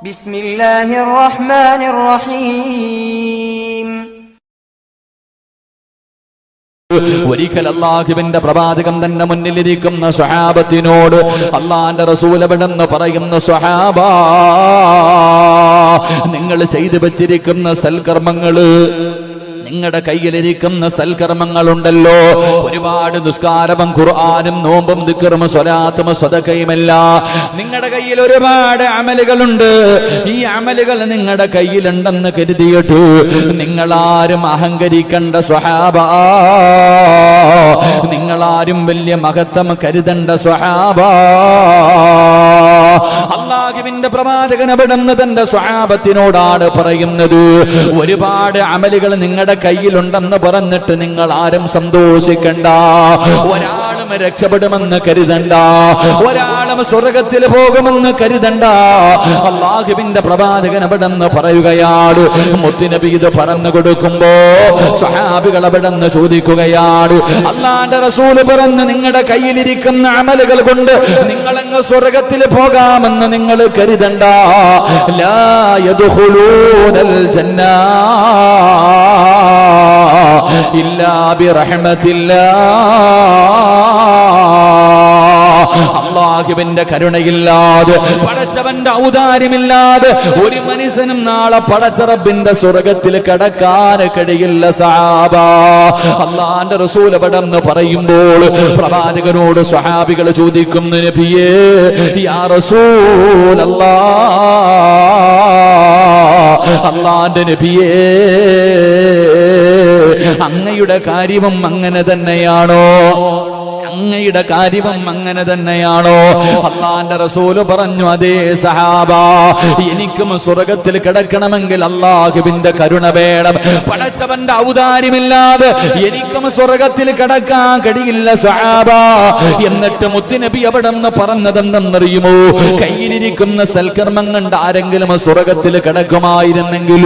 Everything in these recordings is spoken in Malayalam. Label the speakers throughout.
Speaker 1: ബിസ്മില്ലാഹിർ റഹ്മാനിർ റഹീം
Speaker 2: ഒരിക്കൽ അള്ളാഹുവിന്റെ പ്രവാചകം തന്നെ മുന്നിലിരിക്കുന്ന സ്വഹാബത്തിനോട് അള്ളാന്റെ റസൂലവിടെന്ന് പറയുന്ന സ്വഹാബ നിങ്ങൾ ചെയ്തു വെച്ചിരിക്കുന്ന സൽക്കർമ്മങ്ങൾ നിങ്ങളുടെ കയ്യിലിരിക്കുന്ന സൽക്കർമ്മങ്ങളുണ്ടല്ലോ. ഒരുപാട് നിസ്കാരവും ഖുർആാനും നോമ്പും ദിക്കറും സ്വലാത്തും സ്വതക്കയുമല്ല. നിങ്ങളുടെ കയ്യിൽ ഒരുപാട് അമലുകളുണ്ട്. ഈ അമലുകൾ നിങ്ങളുടെ കയ്യിലുണ്ടെന്ന് കരുതിയിട്ട് നിങ്ങളാരും അഹങ്കരിക്കേണ്ട സ്വഹാബ. നിങ്ങളാരും വലിയ മഹത്വം കരുതണ്ട സ്വഹാബ. പ്രവാചകൻ അവിടുന്ന് തന്റെ സ്വഭാവത്തിനോടാണ് പറയുന്നത്. ഒരുപാട് അമലുകൾ നിങ്ങളുടെ കയ്യിലുണ്ടെന്ന് പറഞ്ഞിട്ട് നിങ്ങൾ ആരും സന്തോഷിക്കണ്ട. രക്ഷപ്പെടുമെന്ന് കരുതണ്ട. ഒരാളും സ്വർഗത്തിൽ പോകുമെന്ന് കരുതണ്ട. അള്ളാഹുവിന്റെ പ്രവാചകൻ അവിടെന്ന് പറയുകയാണ്. മുത്തിനബി ഇത് പറഞ്ഞു കൊടുക്കുമ്പോ സ്വഹാബികൾ അവിടെന്ന് ചോദിക്കുകയാണ്. അള്ളാന്റെ റസൂൽ പറഞ്ഞു നിങ്ങളുടെ കയ്യിലിരിക്കുന്ന അമലുകൾ കൊണ്ട് നിങ്ങളങ്ങ് സ്വർഗത്തിൽ പോകാമെന്ന് നിങ്ങൾ കരുതണ്ട. ജന്ന ഇല്ലാ അള്ളാഹുവിന്റെ കരുണയില്ലാതെ പടച്ചവന്റെ ഔദാര്യമില്ലാതെ ഒരു മനുഷ്യനും നാളെ പടച്ചറബിന്റെ സ്വർഗത്തിൽ കടക്കാൻ കഴിയില്ല സാബ അള്ളാന്റെ റസൂൽ പടന്ന് പറയുമ്പോൾ പ്രവാചകനോട് സ്വഹാബികൾ ചോദിക്കുന്നു നബിയേ യാ റസൂൽ അള്ളാന്റെ നബിയേ അങ്ങയുടെ കാര്യവും അങ്ങനെ തന്നെയാണോ? അങ്ങയുടെ കാര്യവും അങ്ങനെ തന്നെയാണോ? അള്ളാന്റെ റസൂൽ പറഞ്ഞു അതേ സഹാബ എനിക്കും സ്വർഗത്തിൽ കിടക്കണമെങ്കിൽ അള്ളാഹുവിന്റെ കരുണ വേണം. പടച്ചവന്റെ ഔദാര്യമില്ലാതെ എനിക്കും സ്വർഗത്തിൽ കിടക്കാൻ കഴിയില്ല സഹാബ. എന്നിട്ട് മുത്തുനബി അവിടെ നിന്ന് പറഞ്ഞതെന്തെന്നറിയുമോ? കയ്യിലിരിക്കുന്ന സൽക്കർമ്മം കണ്ട് ആരെങ്കിലും സ്വർഗത്തിൽ കിടക്കുമായിരുന്നെങ്കിൽ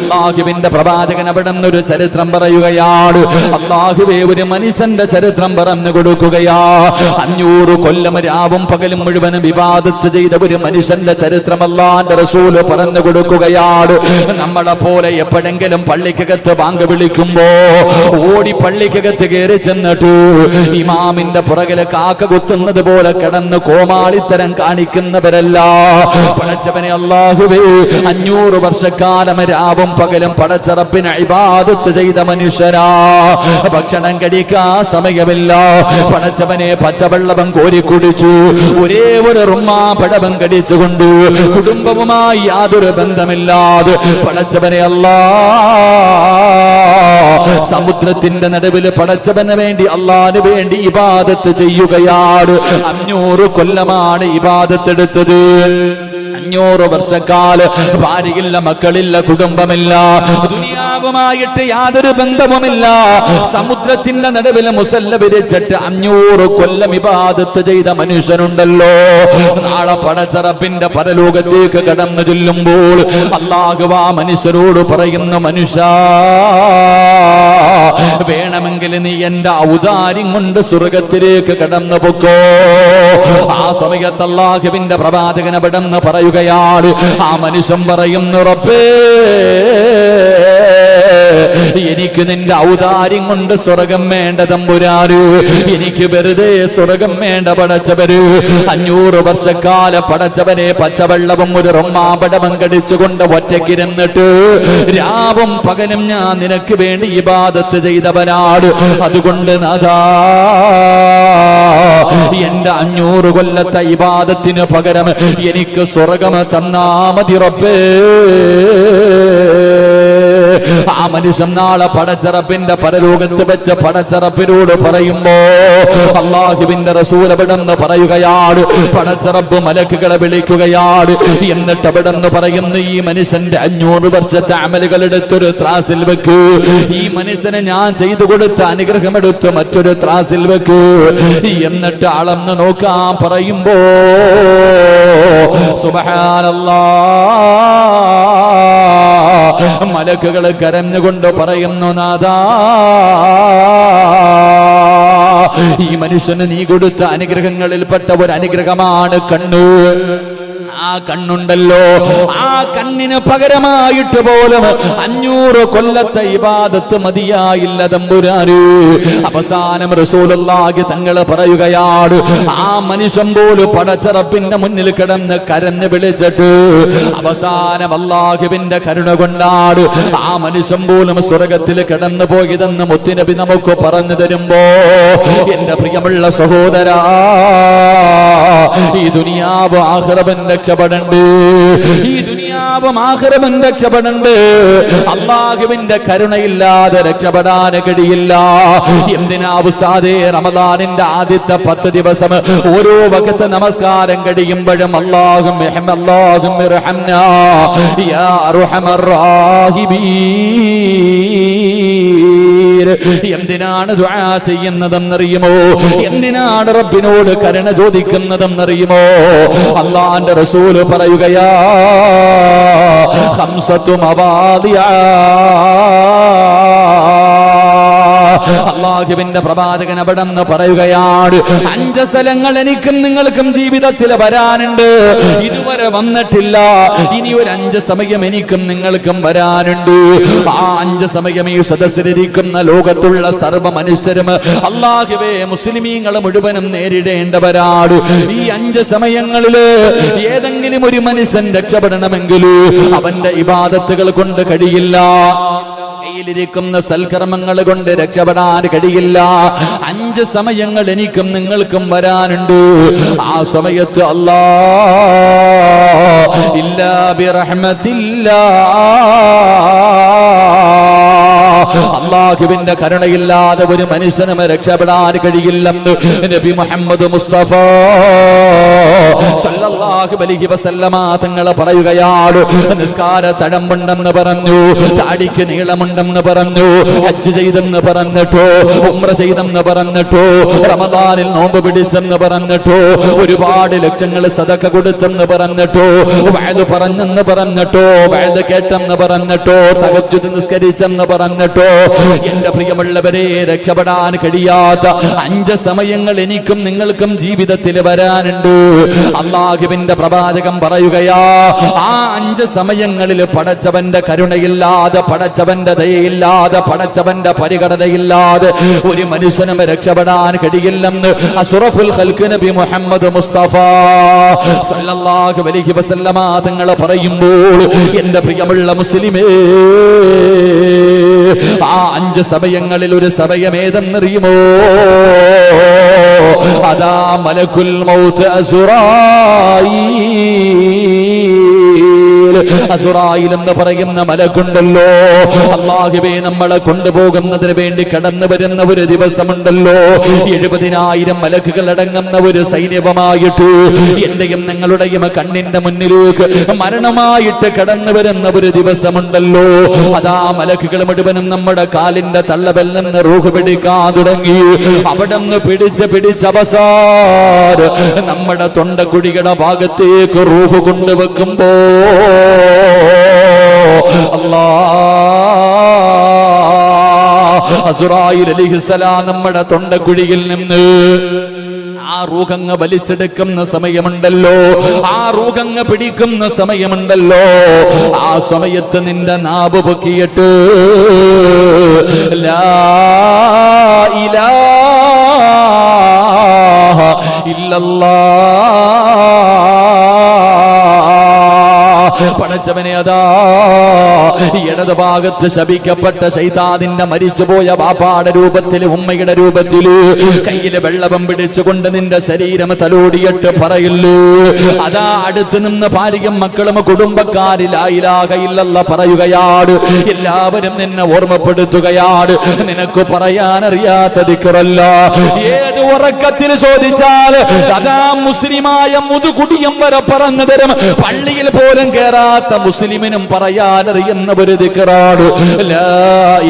Speaker 2: അള്ളാഹുവിന്റെ പ്രവാചകൻ അവിടെ നിന്നൊരു ചരിത്രം പറയുകയാണ്. അള്ളാഹുവേ ഒരു മനുഷ്യന്റെ ചരിത്രം പറഞ്ഞു കൊടുക്കുകയാ. അഞ്ഞൂറ് കൊല്ലം രാവും പകലും മുഴുവനും വിവാദത്ത് ചെയ്ത ഒരു മനുഷ്യന്റെ ചരിത്രം അല്ലാന്റെ റസൂൽ പറഞ്ഞു കൊടുക്കുകയാണ്. നമ്മളെ പോലെ എപ്പോഴെങ്കിലും പള്ളിക്കകത്ത് ബാങ്ക് വിളിക്കുമ്പോ ഓടി പള്ളിക്കകത്ത് കയറി ചെന്നിട്ട് ഇമാമിന്റെ പുറകിൽ കാക്ക കുത്തുന്നത് പോലെ കിടന്ന് കോമാളിത്തരം കാണിക്കുന്നവരല്ല. പടച്ചവനെ അള്ളാഹുവേ അഞ്ഞൂറ് വർഷക്കാലം രാവും പകലും പടച്ചറപ്പിന് ഇബാദത്ത് ചെയ്ത മനുഷ്യരാ ഭക്ഷണം കഴിക്കാ സമയമില്ല. പടച്ചവനെ പച്ചവെള്ളവൻ കോരി കുടിച്ചു. ഒരേ ഒരു റുമ്മാ പടവം കടിച്ചുകൊണ്ട് കുടുംബവുമായി യാതൊരു ബന്ധമില്ലാതെ പടച്ചവനെ അല്ലാ. സമുദ്രത്തിന്റെ നടുവിൽ പടച്ചവന് വേണ്ടി അള്ളാന് വേണ്ടി ഇബാദത്ത് ചെയ്യുകയാണ്. അഞ്ഞൂറ് കൊല്ലമാണ് ഇബാദത്ത് എടുത്തത് അഞ്ഞൂറ് വർഷക്കാൽ ഭാര്യയില്ല മക്കളില്ല കുടുംബമില്ല. ദുനിയാവുമായിട്ട് യാതൊരു ബന്ധവുമില്ല. സമുദ്രത്തിന്റെ നടുവിൽ മുസല്ല വിരിച്ചിട്ട് അഞ്ഞൂറ് കൊല്ലം ഇബാദത്ത് ചെയ്ത മനുഷ്യനുണ്ടല്ലോ. നാളെ പടച്ചറപ്പിന്റെ പരലോകത്തേക്ക് കടന്നു ചെല്ലുമ്പോൾ അള്ളാഹുവ മനുഷ്യരോട് പറയുന്ന മനുഷ്യ വേണമെങ്കിൽ നീ എന്റെ ഔദാര്യം കൊണ്ട് സ്വർഗത്തിലേക്ക് കടന്നു പൊക്കോ. ആ സമയത്ത് അള്ളാഹുവിന്റെ പ്രവാചകനെ അവിടെന്ന് പറയുകയാണ്. ആ മനുഷ്യൻ പറയുന്നു റബ്ബേ എനിക്ക് നിന്റെ ഔദാര്യം കൊണ്ട് സ്വർഗം വേണ്ട തമ്പുരാരു എനിക്ക് വെറുതെ സ്വർഗം വേണ്ട പടച്ചവര്. അഞ്ഞൂറ് വർഷക്കാല പടച്ചവനെ പച്ചവെള്ളവും ഒരു റൊമ്മാപടവും കടിച്ചുകൊണ്ട് ഒറ്റക്കിരുന്നിട്ട് രാവും പകലും ഞാൻ നിനക്ക് വേണ്ടി ഇബാദത്ത് ചെയ്തവനാട് അതുകൊണ്ട് നാഥാ എന്റെ അഞ്ഞൂറ് കൊല്ലത്തെ ഇബാദത്തിന് പകരം എനിക്ക് സ്വർഗം തന്നാ മതി റബ്ബേ. ആ മനുഷ്യൻ നാളെ പടച്ചറപ്പിന്റെ പരലോകത്ത് വെച്ച പടച്ചറപ്പിനോട് പറയുമ്പോ അള്ളാഹുവിന്റെ റസൂൽ അവിടെന്ന് പറയുകയാണ് പടച്ചറപ്പ് മലക്കുകളെ വിളിക്കുകയാണ്. എന്നിട്ട് അവിടെന്ന് പറയുന്ന ഈ മനുഷ്യന്റെ അഞ്ഞൂറ് വർഷത്തെ അമലുകൾ എടുത്തൊരു ത്രാസിൽ വെക്കൂ. ഈ മനുഷ്യന് ഞാൻ ചെയ്തു കൊടുത്ത അനുഗ്രഹം എടുത്ത് മറ്റൊരു ത്രാസിൽ വെക്കൂ. എന്നിട്ട് അളന്ന് നോക്കാൻ പറയുമ്പോ സുബഹാനല്ലാ മലക്കുകൾ കരഞ്ഞുകൊണ്ട് പറയുന്നു നാദാ ഈ മനുഷ്യന് നീ കൊടുത്ത അനുഗ്രഹങ്ങളിൽപ്പെട്ട ഒരു അനുഗ്രഹമാണ് കണ്ണു. ആ കണ്ണുണ്ടല്ലോ. ആ കണ്ണിന് പകരമായിട്ട് പോലും അഞ്ഞൂറ് കൊല്ലത്തെ ഇബാദത്ത് മതിയായില്ല തമ്പുരാര് അവസാനം റസൂലുള്ളാഹി തങ്ങൾ പറയുകയാണ് ആ മനുഷ്യൻ പോലും പടച്ചറപ്പിന്റെ മുന്നിൽ കിടന്ന് കരഞ്ഞ് വിളിച്ചിട്ട് അവസാനം അള്ളാഹുവിന്റെ കരുണ കൊണ്ടാണ് ആ മനുഷ്യൻ പോലും സ്വർഗത്തിൽ കിടന്നു പോയതെന്ന് മുത്തിനബി നമുക്ക് പറഞ്ഞു തരുമ്പോ എന്റെ പ്രിയമുള്ള സഹോദരാ ഈ ദുനിയാവ് ആഹ്റവൻ രക്ഷപ്പെടണ്ട്. ഈ ദുനിയാവും ആഹ്റവൻ രക്ഷപ്പെടണ്ട്. അള്ളാഹുവിന്റെ കരുണയില്ലാതെ രക്ഷപ്പെടാൻ കഴിയില്ല. എന്തിനാ ഉസ്താദേ റമദാനിന്റെ ആദ്യത്തെ പത്ത് ദിവസം ഓരോ വകത്ത് നമസ്കാരം കഴിയുമ്പോഴും അള്ളാഹും അള്ളാഹും യാ അർഹമർ എന്തിനാണ് ദുആ ചെയ്യുന്നതെന്നറിയുമോ? എന്തിനാണ് റബ്ബിനോട് കരുണ ചോദിക്കുന്നതെന്നറിയുമോ? അള്ളാന്റെ റസൂൽ പറയുകയാ ഹംസത്തു മവാദിയാ അള്ളാഹുവിന്റെ പ്രവാചകൻ അവിടെ നിന്ന് പറയുകയാണ് അഞ്ച് സ്ഥലങ്ങൾ എനിക്കും നിങ്ങൾക്കും ജീവിതത്തിൽ വരാനുണ്ട്. ഇതുവരെ വന്നിട്ടില്ല. ഇനി ഒരു അഞ്ച് സമയം എനിക്കും നിങ്ങൾക്കും വരാനുണ്ട്. ആ അഞ്ച് സമയം ഈ സദസ്സിലിരിക്കുന്ന ലോകത്തുള്ള സർവ മനുഷ്യരും അള്ളാഹുവേ മുസ്ലിമീങ്ങൾ മുഴുവനും നേരിടേണ്ടവരാണ്. ഈ അഞ്ച് സമയങ്ങളിൽ ഏതെങ്കിലും ഒരു മനുഷ്യൻ രക്ഷപ്പെടണമെങ്കിൽ അവന്റെ ഇബാദത്തുകൾ കൊണ്ട് കഴിയില്ല. കയ്യിലിരിക്കുന്ന സൽക്കർമ്മങ്ങൾ കൊണ്ട് രക്ഷപ്പെടാൻ കഴിയില്ല. അഞ്ച് സമയങ്ങൾ എനിക്കും നിങ്ങൾക്കും വരാനുണ്ട്. ആ സമയത്ത് അല്ലാ ഇല്ലാ ബിറഹ്മത്തില്ലാ. അള്ളാഹുവിന്റെ കരുണയില്ലാതെ ഒരു മനുഷ്യനും രക്ഷപ്പെടാൻ കഴിയില്ലെന്ന് നബി മുഹമ്മദ് മുസ്തഫ സല്ലല്ലാഹു അലൈഹി വസല്ലമ തങ്ങൾ പറയുകയാണ്. നിസ്കാര തഴമ്പുണ്ടെന്ന് പറഞ്ഞു താടിക്ക് നീളമുണ്ടെന്ന് പറഞ്ഞു ഹജ്ജ് ചെയ്തെന്ന് പറഞ്ഞിട്ടോ ഉംറ ചെയ്തെന്ന് പറഞ്ഞിട്ടോ റമദാനിൽ നോമ്പ് പിടിച്ചെന്ന് പറഞ്ഞിട്ടോ ഒരുപാട് ലക്ഷങ്ങൾ സദക്ക കൊടുത്തെന്ന് പറഞ്ഞിട്ടോ വയത് പറഞ്ഞെന്ന് പറഞ്ഞിട്ടോ വയത് കേട്ടെന്ന് പറഞ്ഞിട്ടോ തകച്ചു നിസ്കരിച്ചെന്ന് പറഞ്ഞിട്ടോ എന്റെ പ്രിയമുള്ളവരെ രക്ഷപ്പെടാൻ കഴിയാത്ത അഞ്ച് സമയങ്ങൾ എനിക്കും നിങ്ങൾക്കും ജീവിതത്തിൽ വരാനുണ്ട്. അള്ളാഹുവിന്റെ പ്രവാചകം പറയുകയാ ആ അഞ്ച് സമയങ്ങളിൽ പടച്ചവന്റെ കരുണയില്ലാതെ പടച്ചവന്റെ ദയയില്ലാതെ പടച്ചവന്റെ പരിഗണനയില്ലാതെ ഒരു മനുഷ്യനും രക്ഷപ്പെടാൻ കഴിയില്ലെന്ന് അസുറഫുൽ നബി മുഹമ്മദ് മുസ്തഫ സല്ലല്ലാഹു അലൈഹി വസല്ലമ തങ്ങളെ പറയുമ്പോൾ എന്റെ പ്രിയമുള്ള മുസ്ലിമേ ആ അഞ്ച് സമയങ്ങളിൽ ഒരു സമയം ഏതെന്നറിയുമോ അതാ മലക്കുൽ മൗത്ത് അസുറായി. അസുറായിൽ എന്ന് പറയുന്ന മലക്കുണ്ടല്ലോ. അള്ളാഹുബേ നമ്മളെ കൊണ്ടുപോകുന്നതിന് വേണ്ടി കടന്നു വരുന്ന ഒരു ദിവസമുണ്ടല്ലോ. എഴുപതിനായിരം മലക്കുകൾ അടങ്ങുന്ന ഒരു സൈന്യവമായിട്ട് എന്റെയും നിങ്ങളുടെയും കണ്ണിന്റെ മുന്നിലേക്ക് മരണമായിട്ട് കടന്നു വരുന്ന ഒരു ദിവസമുണ്ടല്ലോ. അതാ മലക്കുകൾ മുഴുവനും നമ്മുടെ കാലിന്റെ തള്ളവൽ നിന്ന് റൂഹ് പിടിക്കാൻ തുടങ്ങി. അവിടെ നിന്ന് പിടിച്ച് പിടിച്ച് അവസാനം നമ്മുടെ തൊണ്ടക്കുടികളുടെ ഭാഗത്തേക്ക് റൂഹ് കൊണ്ടുവെക്കുമ്പോ അല്ലാ അസുറായിൽ കുഴിയിൽ നമ്മുടെ തൊണ്ടക്കുഴിയിൽ നിന്ന് ആ റൂഹങ്ങ് വലിച്ചെടുക്കുന്ന സമയമുണ്ടല്ലോ. ആ റൂഹങ്ങ് പിടിക്കുന്ന സമയമുണ്ടല്ലോ. ആ സമയത്ത് നിന്റെ നാവ് പൊക്കിയിട്ട് ലാ ഇലാഹ ഇല്ലല്ലാഹ് പടച്ചവനെ അതാ ഇടത് ഭാഗത്ത് ശപിക്കപ്പെട്ട ശൈതാദിന്റെ മരിച്ചുപോയ ബാപ്പാടെ രൂപത്തിൽ ഉമ്മയുടെ രൂപത്തിൽ കയ്യിൽ വെള്ളവും പിടിച്ചുകൊണ്ട് നിന്റെ ശരീരം തലോടിയിട്ട് പറയില്ലു? അതാ അടുത്ത് നിന്ന് ഭാര്യയും മക്കളും കുടുംബക്കാരിലായില്ലാകയില്ലല്ല പറയുകയാണ് എല്ലാവരും നിന്നെ ഓർമ്മപ്പെടുത്തുകയാണ് നിനക്ക് പറയാനറിയാത്ത ദിക്കറല്ല. ഏത് ഉറക്കത്തിൽ ചോദിച്ചാൽ അതാ മുസ്ലിമായ മുതുകുടിയം വരെ പറഞ്ഞു തരും. പള്ളിയിൽ പോലും കേറാത്ത മുസ്ലിമിനും പറയാനറിയുന്ന ഒരു ദിക്കറാണ്. ലാ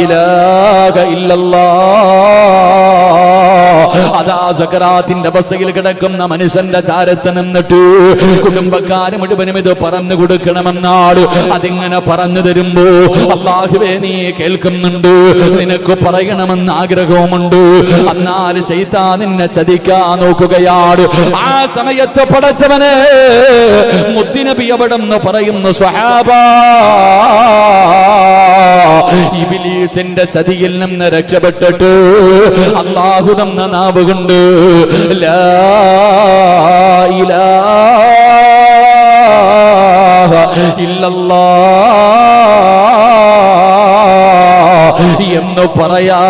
Speaker 2: ഇലാഹ ഇല്ലല്ലാഹ് അതാ സക്കറാത്തിന്റെ അവസ്ഥയിൽ കിടക്കുന്ന മനുഷ്യന്റെ ചാരത്ത് നിന്നിട്ട് കുടുംബക്കാര് മുഴുവനും ഇത് പറഞ്ഞു കൊടുക്കണമെന്നാണ്. അതിങ്ങനെ പറഞ്ഞു തരുമ്പോ അള്ളാഹുവേ നീ കേൾക്കുന്നുണ്ട് നിനക്ക് പറയണമെന്ന് ആഗ്രഹവുമുണ്ട്. എന്നാൽ ചെയ്താ നിന്നെ ചതിക്കാൻ നോക്കുകയാണ്. ആ സമയത്ത് പടച്ചവനെ മുത്തിനബി നബി അവിടെന്ന് പറയുന്നു സ്വഹാബ ഇബിലീസിന്റെ ചതിയിൽ നിന്ന് രക്ഷപ്പെട്ടിട്ട്. അള്ളാഹു തന്ന നാവ് കൊണ്ട് ലാ ഇലാഹ ഇല്ലല്ലാഹ് എന്ന് പറയാ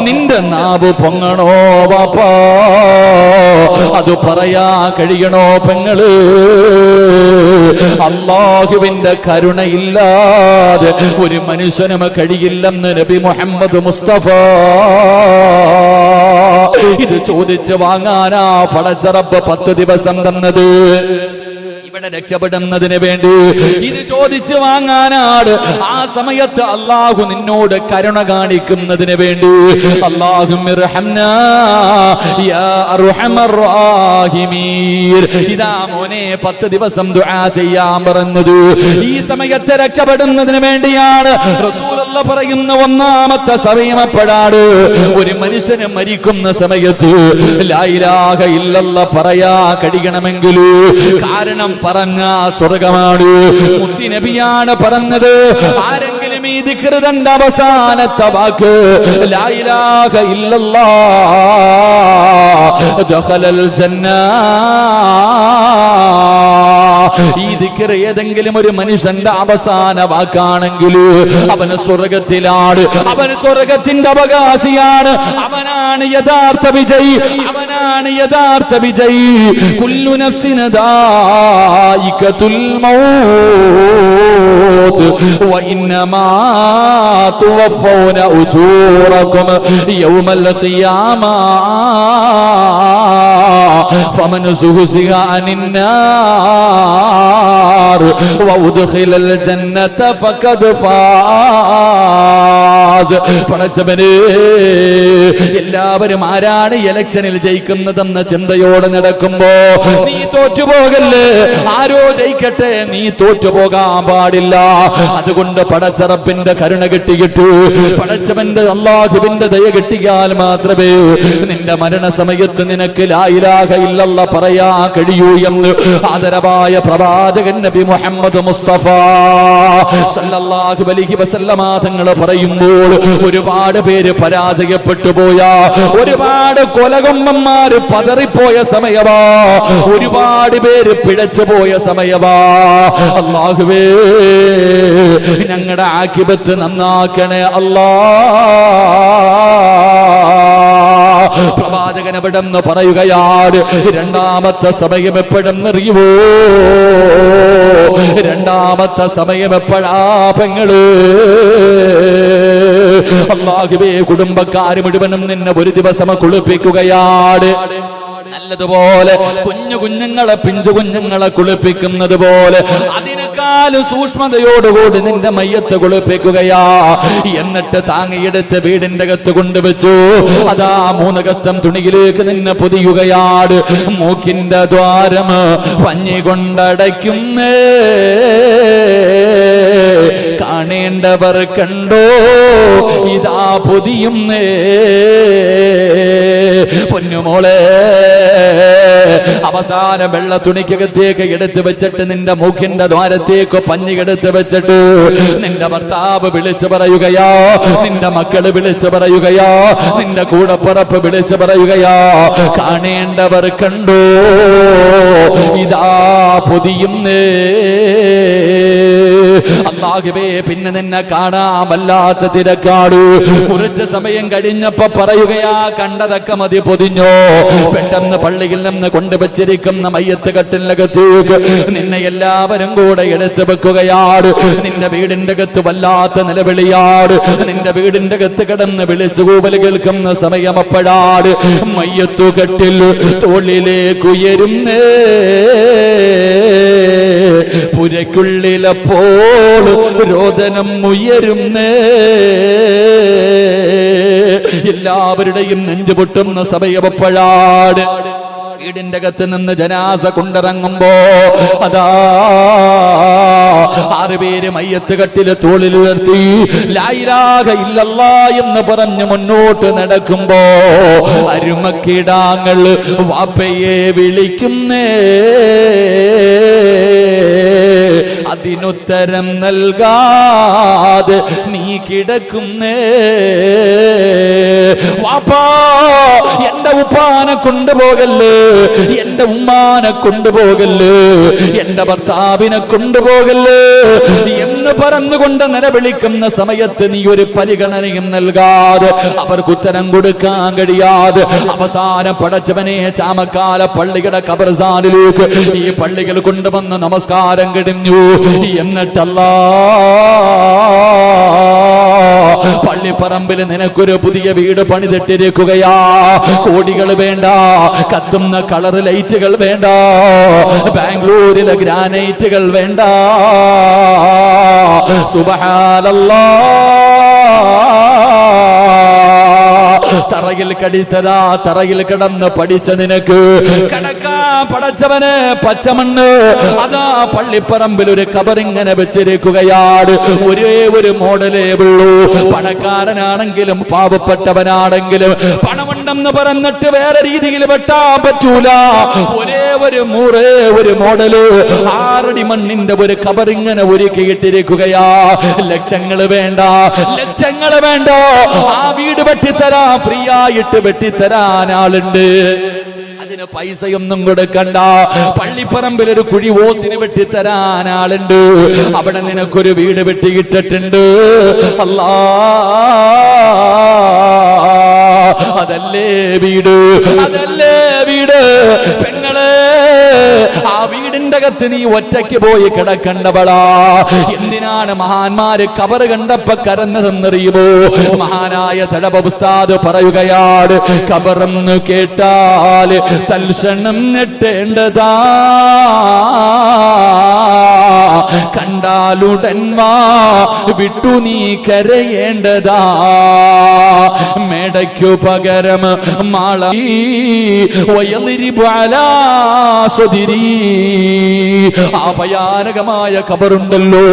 Speaker 2: നിന്റെ നാവ് പൊങ്ങണോ വാപ്പാ? അത് പറയാ കഴിയണോ പെങ്ങൾ? അള്ളാഹുവിന്റെ കരുണയില്ലാതെ ഒരു മനുഷ്യനും കഴിയില്ലെന്ന് നബി മുഹമ്മദ് മുസ്തഫ. ഇത് ചോദിച്ച് വാങ്ങാനാ പടച്ചറപ്പ് പത്ത് ദിവസം തന്നത്. ഇവിടെ രക്ഷപ്പെടുന്നതിന് വേണ്ടി ഇത് ചോദിച്ചു വാങ്ങാനാണ്. ആ സമയത്ത് അള്ളാഹു നിന്നോട് കരുണ കാണിക്കുന്നതിന് വേണ്ടി അള്ളാഹു ഇതാ മോനെ പത്ത് ദിവസം ദുആ ചെയ്യാൻ പറഞ്ഞത്. ഈ സമയത്ത് രക്ഷപ്പെടുന്നതിന് വേണ്ടിയാണ് റസൂലുള്ള പറയുന്ന ഒന്നാമത്തെ സമയമപ്പെടാട് ഒരു മനുഷ്യന് മരിക്കുന്ന സമയത്ത് ലായിലാഹ ഇല്ലല്ല പറയാ കഴിയണമെങ്കിൽ കാരണം പറഞ്ഞ സ്വർഗമാണ്. മുത്തി നബിയാണ് പറഞ്ഞത്. ആരെങ്കിലും ഈ ദിക്കൃതന്റെ അവസാനത്തെ വാക്ക് ലായിലാഹ ഇല്ലല്ലാ ജന്ന ഈ ദിക്കർ ഏതെങ്കിലും ഒരു മനുഷ്യന്റെ അവസാന വാക്കാണെങ്കിൽ അവന് സ്വർഗത്തിലാണ്. അവൻ സ്വർഗത്തിന്റെ അവകാശിയാണ്. അവനാണ് യഥാർത്ഥ വിജയി. അവനാണ് യഥാർത്ഥ വിജയി. കുല്ലു നഫ്സിന് ദായികത്തുൽ മൗത്ത്. ഉജൂറകും യൗമൽ فمن زهزه عن النار وأدخل الجنة فقد فاز പടച്ചവന് എല്ലാവരും ആരാണ് ഇലക്ഷനിൽ ജയിക്കുന്നതെന്ന ചിന്തയോടെ നടക്കുമ്പോ നീ തോറ്റുപോകല്ലേ? ആരോ ജയിക്കട്ടെ നീ തോറ്റുപോകാൻ പാടില്ല. അതുകൊണ്ട് പടച്ചറപ്പിന്റെ കരുണ കിട്ടിയിട്ടു പടച്ചവന്റെ അള്ളാഹുവിന്റെ ദയ കിട്ടിയാൽ മാത്രമേ നിന്റെ മരണസമയത്ത് നിനക്ക് ലായിലാക ഇല്ലല്ല പറയാ കഴിയൂ എന്ന് ആദരവായ പ്രവാചകൻ നബി മുഹമ്മദ് മുസ്തഫ സല്ലല്ലാഹു അലൈഹി വസല്ലമ തങ്ങൾ പറയുമ്പോൾ ഒരുപാട് പേര് പരാജയപ്പെട്ടു പോയ. ഒരുപാട് കൊലകൊമ്പന്മാര് പതറിപ്പോയ സമയവാ. ഒരുപാട് പേര് പിഴച്ചു പോയ സമയവാ. അള്ളാഹുവേ ഞങ്ങളുടെ ആക്കിപത്ത് നന്നാക്കണേ അല്ലാ. പ്രവാചകൻ എവിടെന്ന് പറയുകയാണ്? രണ്ടാമത്തെ സമയം എപ്പോഴെന്നറിയുവോ രണ്ടാമത്തെ സമയം എപ്പോഴാ പെങ്ങൾ? അള്ളാഹുവേ കുടുംബക്കാര് മുഴുവനും നിന്നെ ഒരു ദിവസം കുളിപ്പിക്കുകയാണ്. നല്ലതുപോലെ കുഞ്ഞു കുഞ്ഞുങ്ങളെ പിഞ്ചു കുഞ്ഞുങ്ങളെ കുളിപ്പിക്കുന്നത് പോലെ അതിനേക്കാളും സൂക്ഷ്മതയോടുകൂടി നിന്റെ മയ്യത്ത് കുളിപ്പിക്കുകയാ. എന്നിട്ട് താങ്ങിയെടുത്ത് വീടിന്റെ അകത്ത് കൊണ്ടുവച്ചു. അതാ മൂന്ന് കഷ്ടം തുണിയിലേക്ക് നിന്നെ പൊതിയുകയാണ്. മൂക്കിന്റെ ദ്വാരം പഞ്ഞി കൊണ്ടടയ്ക്കുന്നേ. കാണേണ്ടവർ കണ്ടോ? ഇതാ പൊതിയുന്നേ പൊന്നുമോളെ അവസാന വെള്ള തുണിക്കകത്തേക്ക് എടുത്തു വെച്ചിട്ട് നിന്റെ മൂക്കിന്റെ ദ്വാരത്തേക്ക് പഞ്ഞി എടുത്ത് വെച്ചിട്ട് നിന്റെ ഭർത്താവ് വിളിച്ചു പറയുകയാ നിന്റെ മക്കൾ വിളിച്ചു പറയുകയാ നിന്റെ കൂടപ്പുറപ്പ് വിളിച്ചു പറയുകയാ കാണേണ്ടവർ കണ്ടോ? ഇതാ പൊതിയുന്നേ അള്ളാഹുവേ പിന്നെ നിന്നെ കാണാൻ വല്ലാത്ത തിരക്കാട്. കുറച്ച് സമയം കഴിഞ്ഞപ്പോ പറയുകയാ കണ്ടതൊക്കെ മതി പൊതിഞ്ഞോ. പെട്ടെന്ന് പള്ളിയിൽ നിന്ന് കൊണ്ടുവച്ചിരിക്കുന്ന മയ്യത്ത് കട്ടിലകത്തേക്ക് നിന്നെ എല്ലാവരും കൂടെ എടുത്തു വെക്കുകയാണ് നിന്റെ വീടിന്റെ അകത്ത് വല്ലാത്ത നിലവിളിയാട്. നിന്റെ വീടിന്റെ അകത്ത് കിടന്ന് വിളിച്ചു കൂവൽ കേൾക്കുന്ന സമയം അപ്പോഴാട് മയ്യത്തു കെട്ടിൽ തോളിലേക്ക് ഉയരുന്നേ. പുരയ്ക്കുള്ളിലപ്പോൾ രോദനം ഉയരുന്നേ. എല്ലാവരുടെയും നെഞ്ചു പൊട്ടുന്ന വീടിന്റെ അകത്ത് നിന്ന് ജനാസ കൊണ്ടിറങ്ങുമ്പോ അതാ ആറുപേര് മയ്യത്ത് കട്ടിൽ തോളിൽ ഉയർത്തി ലായിരാക ഇല്ലല്ല എന്ന് പറഞ്ഞ് മുന്നോട്ട് നടക്കുമ്പോ അരുമക്കിടാങ്ങൾ വാപ്പയെ വിളിക്കുന്നേ. അതിനുത്തരം നൽകാതെ നീ കിടക്കുന്നേ. വാപ്പാ എന്റെ ഉപ്പാനെ കൊണ്ടുപോകല്ലേ? എന്റെ ഉമ്മാനെ കൊണ്ടുപോകല്ലേ? എന്റെ ഭർത്താവിനെ കൊണ്ടുപോകല്ലേ? എന്ന് പറഞ്ഞുകൊണ്ട് നിലവിളിക്കുന്ന സമയത്ത് നീ ഒരു പരിഗണനയും നൽകാതെ അവർക്ക് ഉത്തരം കൊടുക്കാൻ കഴിയാതെ അവസാനം പടച്ചവനെ ചാമക്കാല പള്ളിയുടെ കബർസാനിലേക്ക് ഈ പള്ളികൾ കൊണ്ടുവന്ന് നമസ്കാരം കഴിഞ്ഞു. എന്നിട്ടല്ലാ പള്ളിപ്പറമ്പിൽ നിനക്കൊരു പുതിയ വീട് പണിതിട്ടിരിക്കുകയാ. കോടികൾ വേണ്ട കത്തുന്ന കളർ ലൈറ്റുകൾ വേണ്ട ബാംഗ്ലൂരിലെ ഗ്രാനൈറ്റുകൾ വേണ്ട. സുബഹാനല്ലാ. തറയിൽ കടിത്തരാ തറയിൽ കിടന്ന് പഠിച്ച നിനക്ക്. പടച്ചവന് പച്ചമണ്ണ്. അതാ പള്ളിപ്പറമ്പിൽ ഒരു കബറിങ്ങനെ വെച്ചിരിക്കുകയാണ്. ഒരേ ഒരു മോഡലേ ഉള്ളൂ. പണക്കാരനാണെങ്കിലും പാവപ്പെട്ടവനാണെങ്കിലും പണമുണ്ടെന്ന് പറഞ്ഞിട്ട് വേറെ രീതിയിൽ വെട്ടാൻ പറ്റൂല. ഒരേ ഒരു മൂറേ ഒരു മോഡൽ ആറടി മണ്ണിന്റെ ഒരു കബറിങ്ങനെ ഒരുക്കിയിട്ടിരിക്കുകയാ. ലക്ഷങ്ങൾ വേണ്ട ലക്ഷങ്ങൾ വേണ്ട. ആ വീട് വെട്ടിത്തരാ ഫ്രീ ആയിട്ട് വെട്ടിത്തരാൻ ആളുണ്ട്. അതിന് പൈസയൊന്നും കൊടുക്കണ്ട. പള്ളിപ്പറമ്പിൽ ഒരു കുഴി ഓസിന് വെട്ടിത്തരാൻ ആളുണ്ട്. അവിടെ നിനക്കൊരു വീട് വെട്ടിയിട്ടിട്ടുണ്ട്. അല്ലാ അതല്ലേ വീട്? അതല്ലേ വീട്? പെങ്ങളെ ആ വീടിന്റെ അകത്ത് നീ ഒറ്റയ്ക്ക് പോയി കിടക്കണ്ടവളാ. എന്തിനാണ് മഹാന്മാര് കബറ് കണ്ടപ്പോ കരഞ്ഞതെന്നറിയുമോ? മഹാനായ തടവ ഉസ്താദ് പറയുകയാണ് കബറെന്ന് കേട്ടാൽ തൽക്ഷണം ഞെട്ടേണ്ടതാ. കണ്ടാലുടൻ വാ വിട്ടു നീ കരയേണ്ടതാ. മേടയ്ക്കു പകരം മാള ആ ഭയാനകമായ കബറുണ്ടല്ലോ.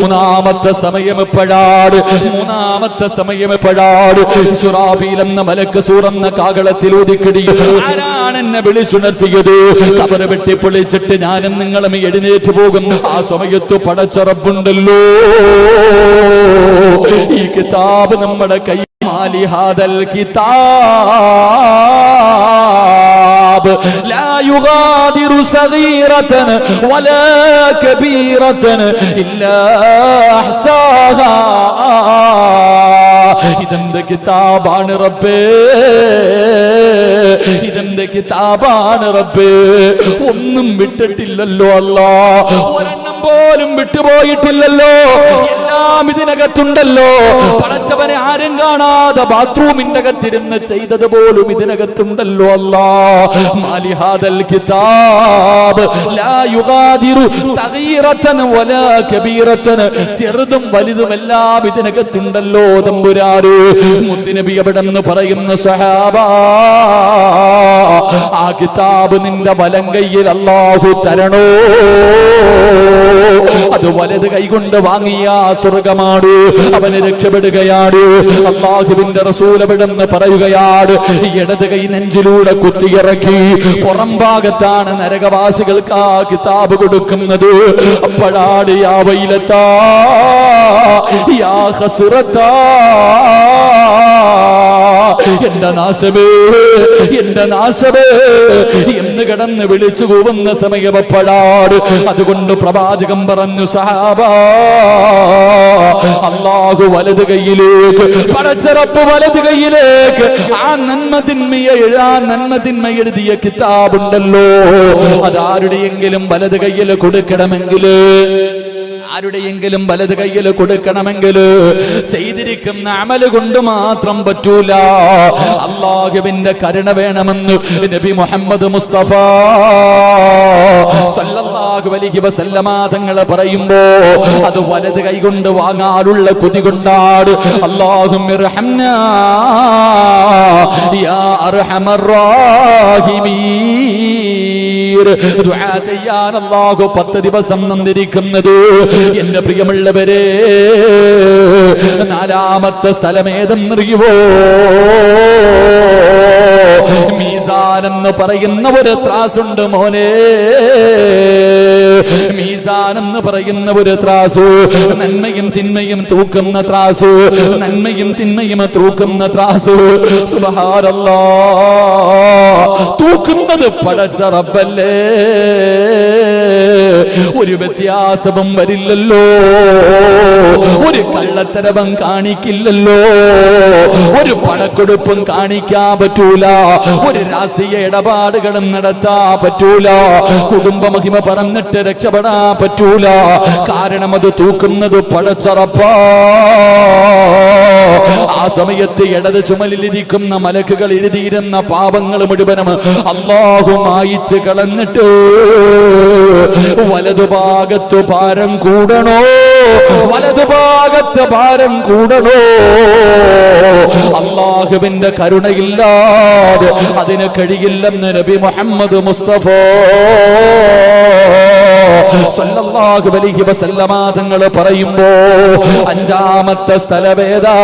Speaker 2: മൂന്നാമത്തെ സമയം എപ്പോഴാട് മൂന്നാമത്തെ സമയം എപ്പോഴാട് സുറാബീലെന്ന മലക്ക് സൂറന്ന കാകളത്തിൽ ഒതുക്കിടി. ആരാണ് വിളിച്ചുണർത്തിയത്? കബറ് വെട്ടിപ്പൊളിച്ചിട്ട് ഞാനും നിങ്ങളും എഴുന്നേറ്റ് പോകും. ആ സമയത്ത് പടച്ചറപ്പുണ്ടല്ലോ ഈ കിതാബ് നമ്മുടെ കൈ മാലിഹാദൽ കിതാബ്. ലാ യുഗാദിറു സഗീറതൻ വലാ കബീറതൻ ഇല്ലാ അഹ്സാഹാ ഇതെന്ത് കിതാബാണ് റബ്ബേ? ഇതെന്ത് കിതാബാണ് റബ്ബേ? ഒന്നും വിട്ടിട്ടില്ലല്ലോ അല്ലാ. പോലും വിട്ടുപോയിട്ടില്ലല്ലോ. എല്ലാം ഇതിനകത്തുണ്ടല്ലോ. പടച്ചവനെ ആരും കാണാതെ ബാത്റൂമിന്റെ അകത്തിരുന്ന് ചെയ്തത് പോലും ഇതിനകത്തുണ്ടല്ലോ അല്ലാ. മാലിഹാദൽ കിതാബ്. ലാ യുഗാദിറു വലാ കബീറതൻ ചെറുതും വലുതും എല്ലാം ഇതിനകത്തുണ്ടല്ലോ തമ്പുരാര് മുത്തുനബി അവിടെ നിന്ന് പറയുന്ന സഹാബ. ആ കിതാബ് നിന്റെ വലം കയ്യിൽ അല്ലാഹു തരണോ. അത് വലത് കൈകൊണ്ട് വാങ്ങിയ ആ സ്വർഗമാണ് അവന് രക്ഷപ്പെടുകയാണ് അള്ളാഹുവിന്റെ റസൂലവിടെന്ന് പറയുകയാണ് ഇടത് കൈ നെഞ്ചിലൂടെ കുത്തിയിറക്കി. പുറം ഭാഗത്താണ് നരകവാസികൾക്ക് ആ കിതാബ് കൊടുക്കുന്നത്. അപ്പോഴാണ് യാ വൈലത്താ യാ ഹസ്രത്താ. എന്റെ നാശമേ എന്റെ നാശമേ. എന്ന് കിടന്ന് വിളിച്ചു കൂവുന്ന സമയപ്പടാട് അതുകൊണ്ട് പ്രവാചകം പറഞ്ഞു സഹാബ അള്ളാഹു വലത് കൈയിലേക്ക് പടച്ചറപ്പ് വലത് കൈയിലേക്ക്. ആ നന്മ തിന്മയെ ആ നന്മ തിന്മ എഴുതിയ കിതാബുണ്ടല്ലോ. അതാരുടെയെങ്കിലും വലത് കയ്യിൽ കൊടുക്കണമെങ്കിൽ ആരുടെയെങ്കിലും വലത് കയ്യിൽ കൊടുക്കണമെങ്കിൽ ചെയ്തിരിക്കുന്ന അമൽ കൊണ്ട് മാത്രം പറ്റൂല. അള്ളാഹുവിന്റെ കരുണ വേണമെന്ന് നബി മുഹമ്മദ് മുസ്തഫ സല്ലല്ലാഹു അലൈഹി വസല്ലമ തങ്ങൾ പറയുമ്പോ അത് വലത് കൈ കൊണ്ട് വാങ്ങാനുള്ള കൊതി കൊണ്ടാട് ഇർഹംനാ. യാ അർഹമർ റാഹിമീൻ ദുആ ചെയ്യാൻ അല്ലാഹു പത്ത് ദിവസം നന്ദിരിക്കുന്നത് എന്റെ പ്രിയമുള്ളവരെ നാലാമത്തെ സ്ഥലമേതെന്നറിയുവോ? മീസ എന്ന് പറയുന്ന ഒരു ത്രാസുണ്ട് മോനെ. എന്ന് പറയുന്ന ഒരു ത്രാസു. നന്മയും തിന്മയും തൂക്കുന്ന ത്രാസു. നന്മയും തിന്മയും തൂക്കുന്ന ത്രാസു. സുബഹാരല്ല തൂക്കുന്നത് പടച്ച റബ്ബല്ലേ. ഒരു വ്യത്യാസവും വരില്ലല്ലോ. ഒരു കള്ളത്തരവും കാണിക്കില്ലല്ലോ. ഒരു പണക്കൊടുപ്പും കാണിക്കാൻ പറ്റൂല. ഒരു രാഷ്ട്രീയ ഇടപാടുകളും നടത്താൻ പറ്റൂല. കുടുംബ മഹിമ പറഞ്ഞിട്ട് രക്ഷപ്പെടാൻ പറ്റൂല. കാരണം അത് തൂക്കുന്നത് പഴച്ചറപ്പാ ആ സമയത്ത് ഇടത് ചുമലിലിരിക്കുന്ന മലക്കുകൾ എഴുതിയിരുന്ന പാപങ്ങൾ മുഴുവനും അള്ളാഹു മായിച്ച് കളഞ്ഞിട്ട് വലതുഭാഗത്ത് ഭാരം കൂടണോ? വലതുഭാഗത്ത് ഭാരം കൂടണോ? അള്ളാഹുവിന്റെ കരുണയില്ലാതെ അതിന് കഴിയില്ലെന്ന് നബി മുഹമ്മദ് മുസ്തഫ തങ്ങൾ പറയുമ്പോ അഞ്ചാമത്തെ സ്ഥലവേദാ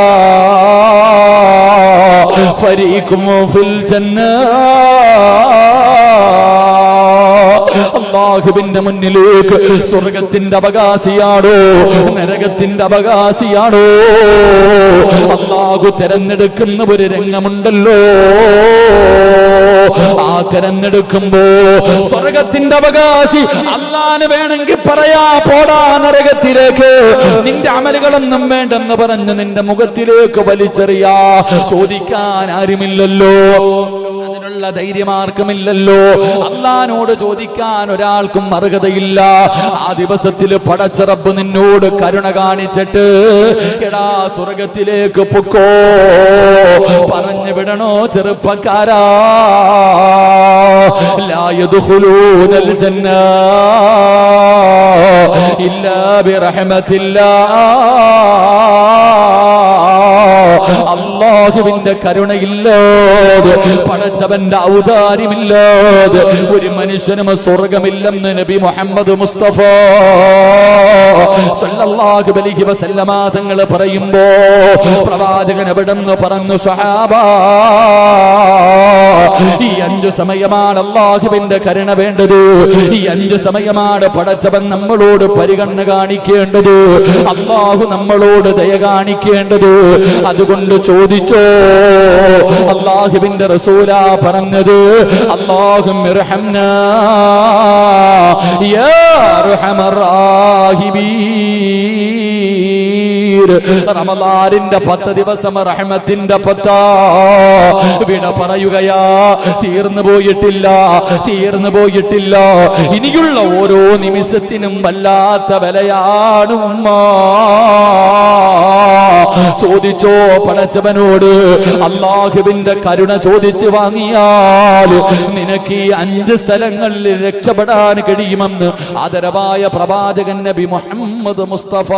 Speaker 2: ഫരീഖും ഫിൽ ജന്ന അള്ളാഹുവിന്റെ മുന്നിലേക്ക് സ്വർഗത്തിന്റെ അവകാശിയാണോ? നരകത്തിന്റെ അവകാശിയാണോ? അള്ളാഹു തെരഞ്ഞെടുക്കുന്ന ഒരു രംഗമുണ്ടല്ലോ. ആ തെരഞ്ഞെടുക്കുമ്പോ സ്വർഗത്തിന്റെ അവകാശി അള്ളാന് വേണമെങ്കിൽ പറയാ പോടാ നരകത്തിലേക്ക്. നിന്റെ അമലുകളൊന്നും വേണ്ടെന്ന് പറഞ്ഞ് നിന്റെ മുഖത്തിലേക്ക് വലിച്ചെറിയാ. ചോദിക്കാൻ ആരുമില്ലല്ലോ. പറയാനുള്ള ധൈര്യം ആർക്കുമില്ലല്ലോ അള്ളഹാനോട് ചോദിക്കാൻ ഒരാൾക്കും അർഹതയില്ല. ആ ദിവസത്തിൽ പടച്ചറപ്പ് നിന്നോട് കരുണ കാണിച്ചിട്ട് എടാ സ്വർഗത്തിലേക്ക് പൊക്കോ. പറഞ്ഞു വിടണോ ചെറുപ്പക്കാരാ? ലായതുഹുലൂനൽ ഇല്ല ബിറഹമത്തില്ല. അല്ലാ അള്ളാഹുവിന്റെ കരുണയില്ലാതെ പടച്ചവന്റെ ഔദാര്യമില്ലാതെ ഒരു മനുഷ്യനും സ്വർഗമില്ലെന്ന് നബി മുഹമ്മദ് മുസ്തഫ സല്ലല്ലാഹു അലൈഹി വസല്ലമ തങ്ങൾ പറയുമ്പോ പ്രവാചകൻ എവിടെന്ന് പറഞ്ഞു സഹാബ ഈ അഞ്ചു സമയമാണ് അള്ളാഹുവിന്റെ കരുണ വേണ്ടത്. ഈ അഞ്ചു സമയമാണ് പടച്ചവൻ നമ്മളോട് പരിഗണന കാണിക്കേണ്ടത്. അള്ളാഹു നമ്മളോട് ദയ കാണിക്കേണ്ടത്. അതുകൊണ്ട് ചോദിച്ചോ അള്ളാഹുവിന്റെ റസൂല പറഞ്ഞത്. അള്ളാഹും റമദാനിന്റെ പത്ത് ദിവസം റഹ്മത്തിന്റെ പത്താ. വിട പറയുകയാ തീർന്നു പോയിട്ടില്ല തീർന്നു പോയിട്ടില്ല. ഇനിയുള്ള ഓരോ നിമിഷത്തിനും വല്ലാത്ത വിലയാണ് ചോദിച്ചോ പടച്ചവനോട്? അള്ളാഹുവിന്റെ കരുണ ചോദിച്ചു വാങ്ങിയാൽ നിനക്ക് ഈ അഞ്ച് സ്ഥലങ്ങളിൽ രക്ഷപ്പെടാൻ കഴിയുമെന്ന് ആദരവായ പ്രവാചകൻ നബി മുഹമ്മദ് മുസ്തഫ.